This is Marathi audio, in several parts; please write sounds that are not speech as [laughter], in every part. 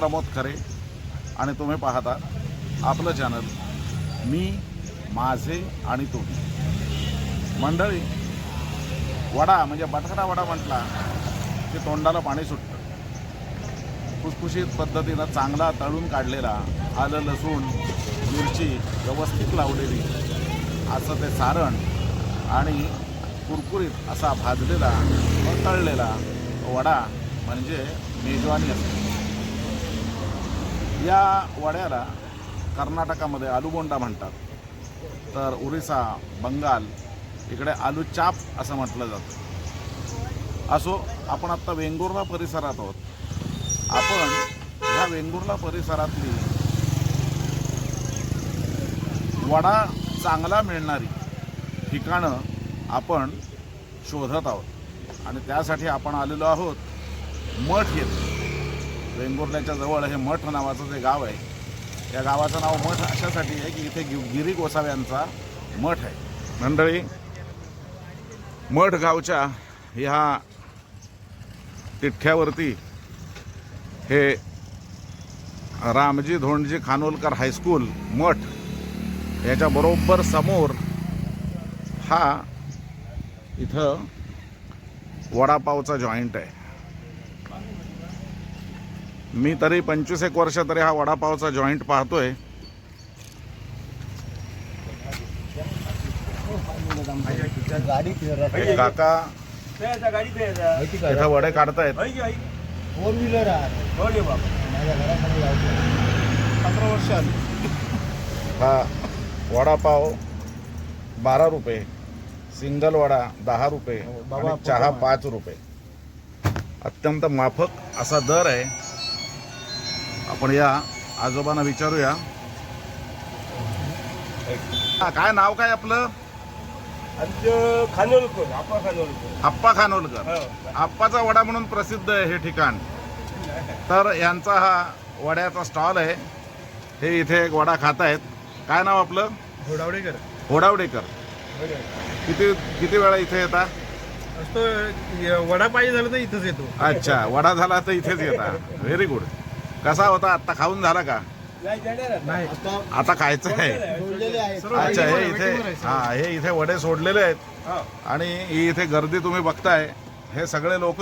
प्रमोद खरे आणि तुम्ही पाहता आपलं चॅनल मी माझे आणि तुम्ही. मंडळी वडा म्हणजे बटाटा वडा म्हटला की तोंडाला पाणी सुटतं. खुसखुशीत पद्धतीनं चांगला तळून काढलेला आलं लसूण मिरची व्यवस्थित लावलेली. असं ते सारण आणि कुरकुरीत असा भाजलेला व तळलेला वडा म्हणजे मेजवानी असते. या वड्याला कर्नाटकामध्ये आलूगोंडा म्हणतात. तर उरिसा बंगाल इकडे आलू चाप असं म्हटलं जातं. असो आपण आत्ता वेंगुर्ला परिसरात आहोत. आपण ह्या वेंगुर्ला परिसरातली वडा चांगला मिळणारी ठिकाणं आपण शोधत आहोत. आणि त्यासाठी आपण आलेलो आहोत मठ येथे. वेंगुर्ल्याच्या जवळ हे मठ नावाचं जे गाव आहे या गावाचं नाव मठ अशासाठी आहे की इथे गि- गिरी गोसाव्यांचा मठ आहे. मंडळी मठ गावच्या ह्या तिठ्यावरती हे रामजी धोंडजी खानोलकर हायस्कूल मठ याच्या बरोबर समोर हा इथं वडापावचा जॉईंट आहे. मी तरी पंचवीस एक वर्ष तरी हा वडापावचा जॉईंट पाहतोय. गाडी काका इथं वडे काढतायत. फोर व्हीलर पंधरा वर्ष हा वडापाव बारा रुपये सिंगल वडा दहा रुपये हो, चहा. पाच रुपये. अत्यंत माफक असा दर आहे. आपण या. आजोबांना विचारूया. हा, काय नाव काय आपलं? आमचं खानोलकर आपा खानोलकर. आप्पा खानोलकर. हो. आप्पाचा वडा म्हणून प्रसिद्ध आहे हे ठिकाण. तर यांचा हा वड्याचा स्टॉल आहे. हे इथे एक वडा खात आहेत काय नाव आपलं? घोडावडेकर. होडावडेकर किती किती वेळा इथे येता? असतो वडा पाहिजे झालं तर इथंच येतो. अच्छा वडा झाला तर इथेच येता. व्हेरी गुड कसा होता? आता खाऊन झाला का? नाही. आता खायचं आहे. अच्छा हे इथे हा हे इथे वडे सोडलेले आहेत. आणि ही इथे गर्दी तुम्ही बघताय. हे सगळे लोक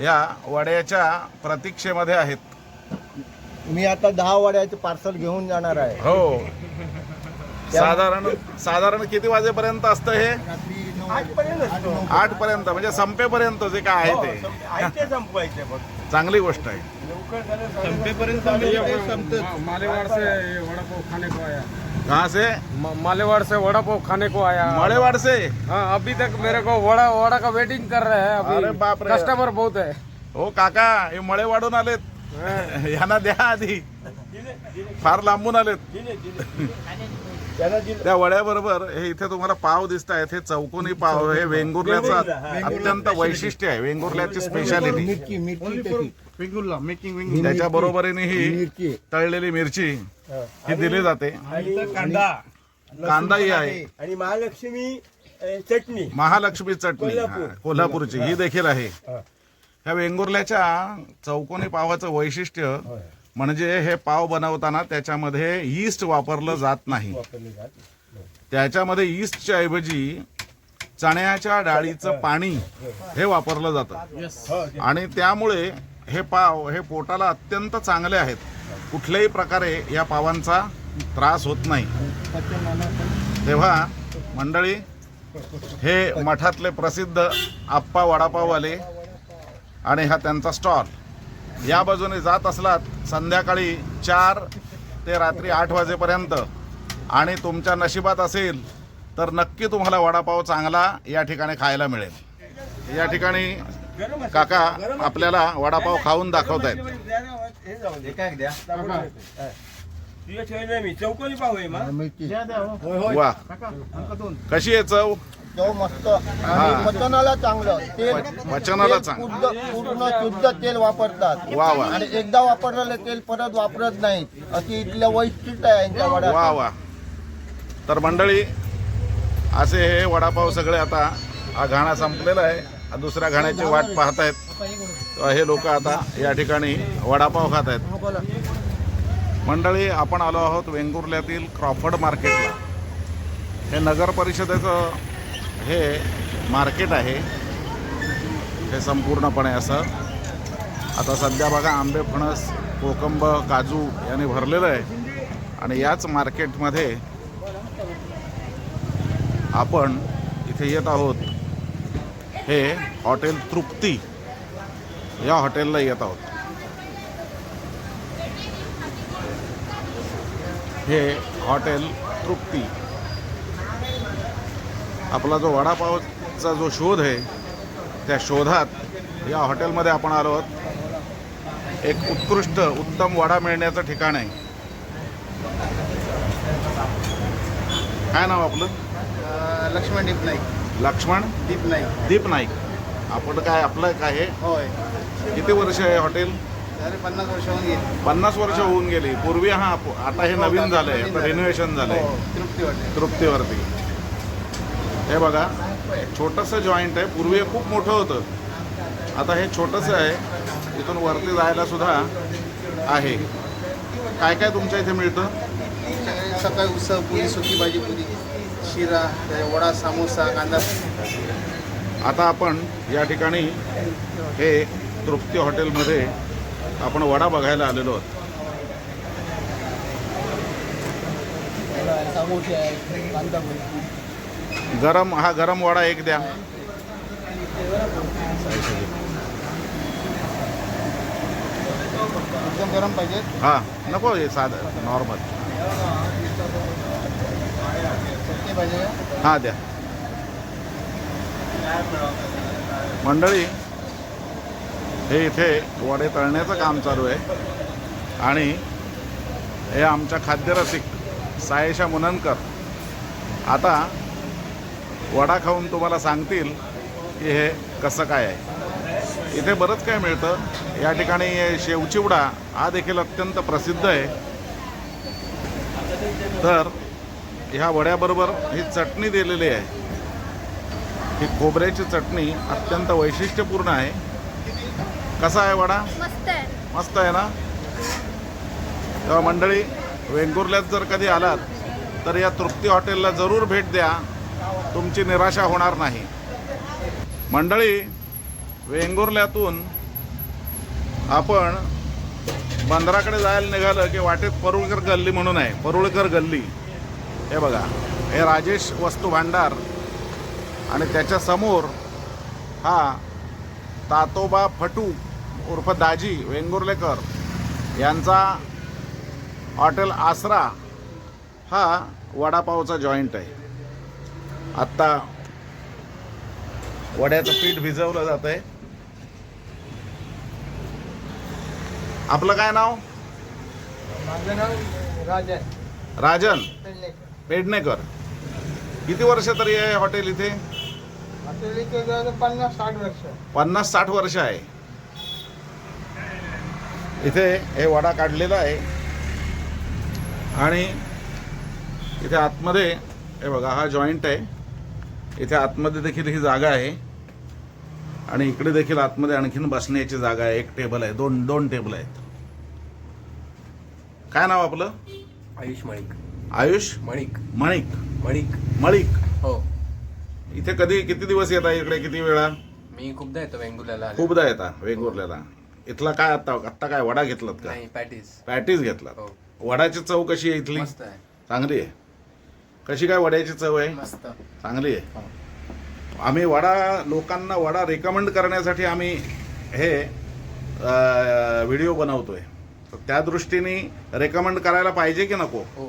या वड्याच्या प्रतीक्षेमध्ये आहेत. मी आता दहा वड्याचे पार्सल घेऊन जाणार आहे. हो. साधारण साधारण किती वाजेपर्यंत असतं हे? आठपर्यंत. आठ पर्यंत म्हणजे संपेपर्यंत जे काय आहे ते. आहे ते संपवायचे फक्त. चांगली गोष्ट आहे. लवकर झालं संपेपर्यंत मालेवाड़ से ये वड़ा पाव खाने को आया कहाँ से? म- मालेवाड़ से वड़ा पाव खाने को आया मळेवाड से हाँ अभी तक मेरे को वड़ा वड़ा का वेटिंग कर रहे हैं अरे बाप अभी रे। कस्टमर बहुत है. हो काका हे मळे वाढून आलेत [laughs] यांना द्या आधी. फार लांबून आलेत. दिले दिलं. [laughs] त्या वड्याबरोबर हे इथे तुम्हाला पाव दिसत आहेत हे चौकोनी पाव हे वेंगुर्ल्याचं अत्यंत वैशिष्ट्य आहे वेंगुर्ल्याची स्पेशालिटी मिरची मिरची मेकिंग त्याच्या बरोबरीने ही तळलेली मिरची ही. दिली जाते. आणि कांदा. कांदाही आहे. आणि महालक्ष्मी चटणी. महालक्ष्मी चटणी कोल्हापूर. हा, कोल्हापूरची ही देखील आहे. ह्या वेंगुर्ल्याच्या चौकोनी पावाचं वैशिष्ट्य म्हणजे हे पाव बनवताना त्याच्यामध्ये ईस्ट वापरलं जात नाही. त्याच्यामध्ये ईस्टच्या ऐवजी चण्याच्या डाळीचं पाणी हे. वापरलं जातं. आणि त्यामुळे हे पाव हे पोटाला अत्यंत चांगले आहेत. कुठल्याही प्रकारे या पावांचा त्रास होत नाही. तेव्हा मंडळी हे मठातले प्रसिद्ध आप्पा वडापाववाले आणि हा त्यांचा स्टॉल. या बाजूने जात असलात संध्याकाळी चार ते रात्री आठ वाजेपर्यंत. आणि तुमच्या नशिबात असेल तर नक्की तुम्हाला वडापाव चांगला या ठिकाणी खायला मिळेल. या ठिकाणी. काका आपल्याला वडापाव खाऊन दाखवत आहेत. हे जाऊ दे. हा. तुझ्या ठेवलं नाही मी चौकोनी पाहू आहे मा मिरची वा कशी आहे चव? तो मस्त आणि पचनाला चांगलं. तेल पच- पचनाला तेल चांगलं. पूर्ण शुद्ध तेल वापरतात. वा वा. आणि एकदा वापरलेलं तेल परत वापरत नाहीत अशी इथलं वैशिष्ट्य आहे यांच्या वा वा. तर मंडळी असे हे वडापाव सगळे आता हा घाणा संपलेला आहे. दुसऱ्या घाण्याची वाट पाहतायत. तेव्हा हे लोक आता या ठिकाणी वडापाव खात आहेत मंडळी आपण आलो आहोत वेंगुर्ल्यातील क्रॉफर्ड मार्केटला. हे नगर परिषदेचं हे मार्केट आहे. हे संपूर्णपणे असं. आता सध्या बघा आंबे फणस कोकंब काजू याने भरलेलं आहे. आणि याच मार्केटमध्ये आपण इथे येत आहोत. हे हॉटेल तृप्ती. या हॉटेलला येत आहोत. हे हॉटेल तृप्ती. आपला जो वडापावचा जो शोध आहे त्या शोधात या हॉटेलमध्ये आपण आलो आहोत. एक उत्कृष्ट उत्तम वडा मिळण्याचं ठिकाण आहे. काय नाव आपलं? लक्ष्मण दीप नाईक. लक्ष्मण? दीप नाईक. दीप नाईक. आपण काय आपलं काय आहे होय. किती वर्ष आहे हॉटेल? पन्नास वर्ष होऊन गेली. पन्नास वर्ष होऊन गेली. पूर्वी हा आता हे नवीन झालंय रिनोव्हेशन झालंय. हो, तृप्ती वाटते तृप्तीवरती. हे बघा छोटंसं जॉईंट आहे. पूर्वी खूप मोठं होतं. आता हे छोटंसं आहे. इथून वरती जायला सुद्धा आहे. काय काय तुमच्या इथे मिळतं? सकाळी उसळ पुरी सुकी भाजी पुरी. शिरा वडा समोसा कांदा. आता आपण या ठिकाणी हे तृप्ती हॉटेलमध्ये आपण वडा बघायला आलेलो आहोत. समोसे आहे कांदा गरम हा गरम वडा एक द्या. एकदम गरम पाहिजे. हा नको हे साधं नॉर्मल पाहिजे का? हा द्या. मंडळी हे इथे वडे तळण्याचं काम चालू आहे. आणि हे आमच्या खाद्यरसिक सायेशा मुननकर. आता वडा खाऊन तुम्हाला सांगतील की हे कसं काय आहे. इथे बरंच काय मिळतं. या ठिकाणी शेवचिवडा हा देखील अत्यंत प्रसिद्ध आहे. तर ह्या वड्याबरोबर ही चटणी दिलेली आहे. ही खोबऱ्याची चटणी अत्यंत वैशिष्ट्यपूर्ण आहे. कसा आहे वडा? मस्त आहे. मस्त आहे ना? तेव्हा मंडळी वेंगुर्ल्यात जर कधी आलात तर या तृप्ती हॉटेलला जरूर भेट द्या. तुमची निराशा होणार नाही. मंडळी वेंगुर्ल्यातून आपण बंदराकडे जायला निघालं की वाटेत परुळकर गल्ली म्हणून आहे परुळकर गल्ली. हे बघा हे राजेश वस्तू भांडार आणि त्याच्यासमोर हा तातोबा फटू उर्फ दाजी वेंगुर्लेकर यांचा हॉटेल आसरा हा वडापावचा जॉईंट आहे. आत्ता वड्याचं पीठ भिजवलं जात आहे आपलं काय नाव? माझं नाव राजा राजन. पेडणेकर. किती वर्ष तरी आहे हॉटेल इथे? पन्नास साठ वर्ष. पन्नास साठ वर्ष आहे. इथे हे वडा काढलेला आहे. आणि इथे आतमध्ये हे बघा हा जॉईंट आहे. इथे आतमध्ये देखील ही जागा आहे. आणि इकडे देखील आतमध्ये आणखीन बसण्याची जागा आहे. एक टेबल आहे. दोन दोन टेबल आहेत. काय नाव आपलं? आयुष मणिक. आयुष? मणिक. मणिक. मणिक. मळिक हो. इथे कधी किती दिवस येता इकडे? किती वेळा? मी खूपदा येतो वेंगुर्ल्याला. खूपदा येता वेंगुर्ल्याला. इथला काय आता आत्ता काय वडा घेतलात का? नाही पॅटीस. पॅटीस घेतलात. हो. वडाची चव कशी आहे इथली? चांगली आहे. कशी काय वड्याची चव आहे? मस्त. चांगली आहे. आम्ही वडा लोकांना वडा रेकमेंड करण्यासाठी आम्ही हे व्हिडिओ बनवतोय. तर त्या दृष्टीने रेकमेंड करायला पाहिजे की नको? हो.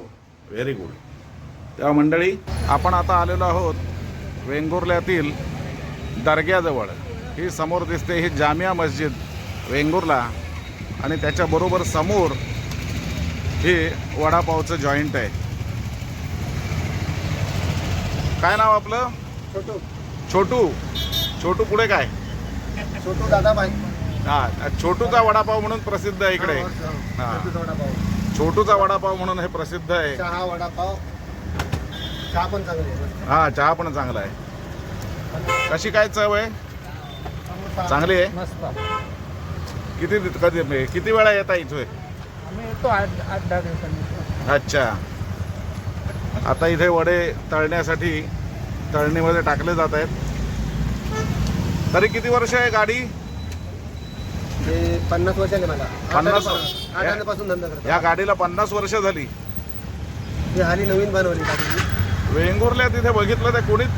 व्हेरी गुड तेव्हा मंडळी आपण आता आलेलो आहोत वेंगुर्ल्यातील दर्ग्याजवळ. ही समोर दिसते ही जामिया मस्जिद वेंगुर्ला. आणि त्याच्याबरोबर समोर हे वडापावचं जॉईंट आहे. काय नाव आपलं? छोटू. छोटू. छोटू पुढे काय? छोटू दादा हा छोटूचा वडापाव म्हणून प्रसिद्ध आहे इकडे. हा. छोटू वडापाव. छोटूचा वडापाव म्हणून हे प्रसिद्ध आहे. चहा वडापाव. चहा पण चांगली आहे. हा चहा पण चांगला आहे. कशी काय चव आहे? चांगली आहे? मस्त. किती कधी किती वेळा येता इथे आम्ही येतो आठ आठ दहा दिवसांनी. अच्छा. आता इथे वडे तळण्यासाठी तळणीमध्ये टाकले जात आहेत. तरी किती वर्ष आहे गाडी? पन्नास वर्ष आले मला पन्नास आण्यापासून धंदा करतो. या गाडीला पन्नास वर्ष झाली. ती हाली नवीन बनवली गाडी. वेंगुर्ल्या तिथे बघितलं तर कोणीच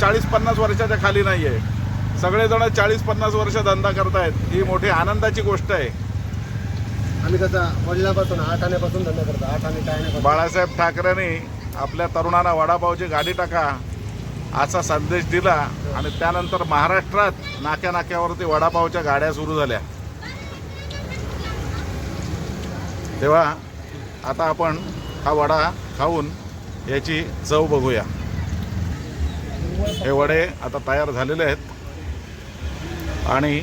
चाळीस पन्नास वर्षाच्या खाली नाही आहे सगळेजण चाळीस पन्नास वर्ष धंदा करतायत. ही मोठी आनंदाची गोष्ट आहे. आम्ही कसं वडिलापासून आठ आण्यापासून धंदा करतो. आठ आणि बाळासाहेब ठाकरेंनी आपल्या तरुणांना वडापावची गाडी टाका असा संदेश दिला आणि त्यानंतर महाराष्ट्रात नाक्या नाक्यावरती वडापावच्या गाड्या सुरू झाल्या. तेव्हा आता आपण हा वडा खाऊन याची चव बघूया. हे वडे आता तयार झालेले आहेत आणि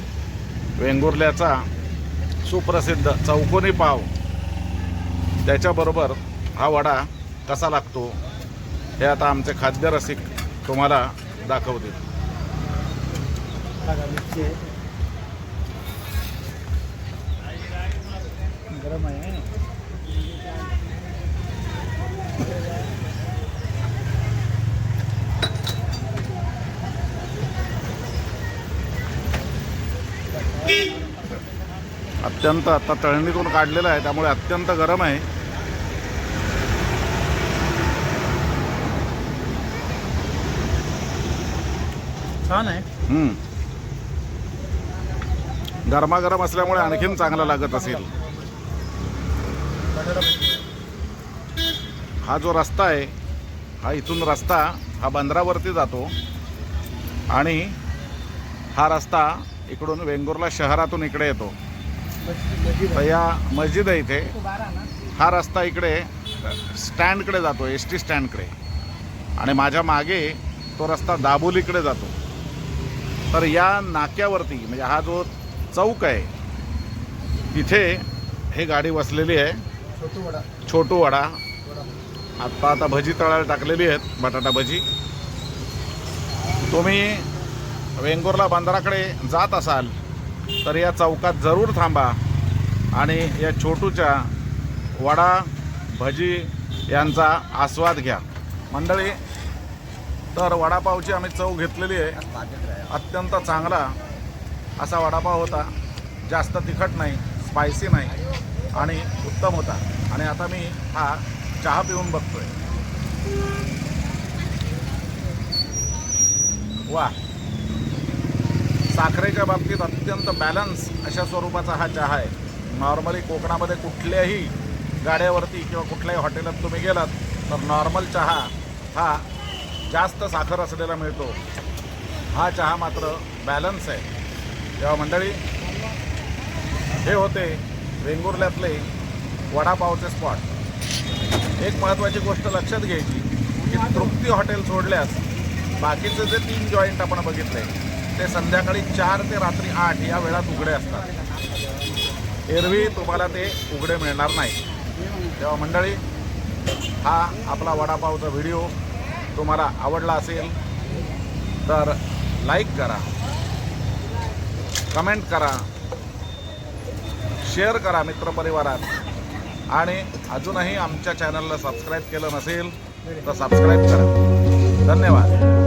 वेंगुर्ल्याचा सुप्रसिद्ध चौकोनी पाव त्याच्याबरोबर हा वडा कसा लागतो. हे आता आमचे खाद्य रसिक तुम्हाला दाखवतील. गरम आहे अत्यंत आता तळणीतून काढलेलं आहे त्यामुळे अत्यंत गरम आहे. छान आहे. हम्म. गरमागरम असल्यामुळे आणखीन चांगला लागत असेल. हा जो रस्ता आहे हा इथून रस्ता हा बंदरावरती जातो. आणि हा रस्ता इकडून वेंगुर्ला शहरातून इकडे येतो. तर या मस्जिद आहे इथे. हा रस्ता इकडे स्टँडकडे जातो एस टी स्टँडकडे. आणि माझ्या मागे तो रस्ता दाबोलीकडे जातो. तर या नाक्यावरती म्हणजे हा जो चौक आहे तिथे हे गाडी बसलेली आहे. छोटू वडा. छोटू वडा आत्ता आता भजी तळायला टाकलेली आहेत बटाटा भजी. तुम्ही वेंगुर्ला बंदराकडे जात असाल तर या चौकात जरूर थांबा आणि या छोटूच्या वडा भजी यांचा आस्वाद घ्या. मंडळी तर वडापावची आम्ही चव घेतलेली आहे. अत्यंत चांगला असा वडापाव होता. जास्त तिखट नाही स्पायसी नाही आणि उत्तम होता. आणि आता मी हा चहा पिऊन बघतोय. वा. साखरेच्या बाबतीत अत्यंत बॅलन्स अशा स्वरूपाचा हा चहा आहे. नॉर्मली कोकणामध्ये कुठल्याही गाड्यावरती किंवा कुठल्याही हॉटेलात तुम्ही गेलात तर नॉर्मल चहा हा जास्त साखर असलेला मिळतो. हा चहा मात्र बॅलन्स आहे. तेव्हा मंडळी हे होते वेंगुर्ल्यातले वडापावचे स्पॉट एक महत्त्वाची गोष्ट लक्षात घ्यायची की तृप्ती हॉटेल सोडल्यास बाकीचे जे तीन जॉईंट आपण बघितले ते संध्याकाळी चार ते रात्री आठ या वेळात उघडे असतात. एरवी तुम्हाला ते उघडे मिळणार नाही. तेव्हा मंडळी हा आपला वडापावचा व्हिडिओ तुम्हाला आवडला असेल तर लाईक करा कमेंट करा शेअर करा मित्रपरिवारात. आणि अजूनही आमच्या चॅनलला सबस्क्राईब केलं नसेल तर सबस्क्राईब करा. धन्यवाद.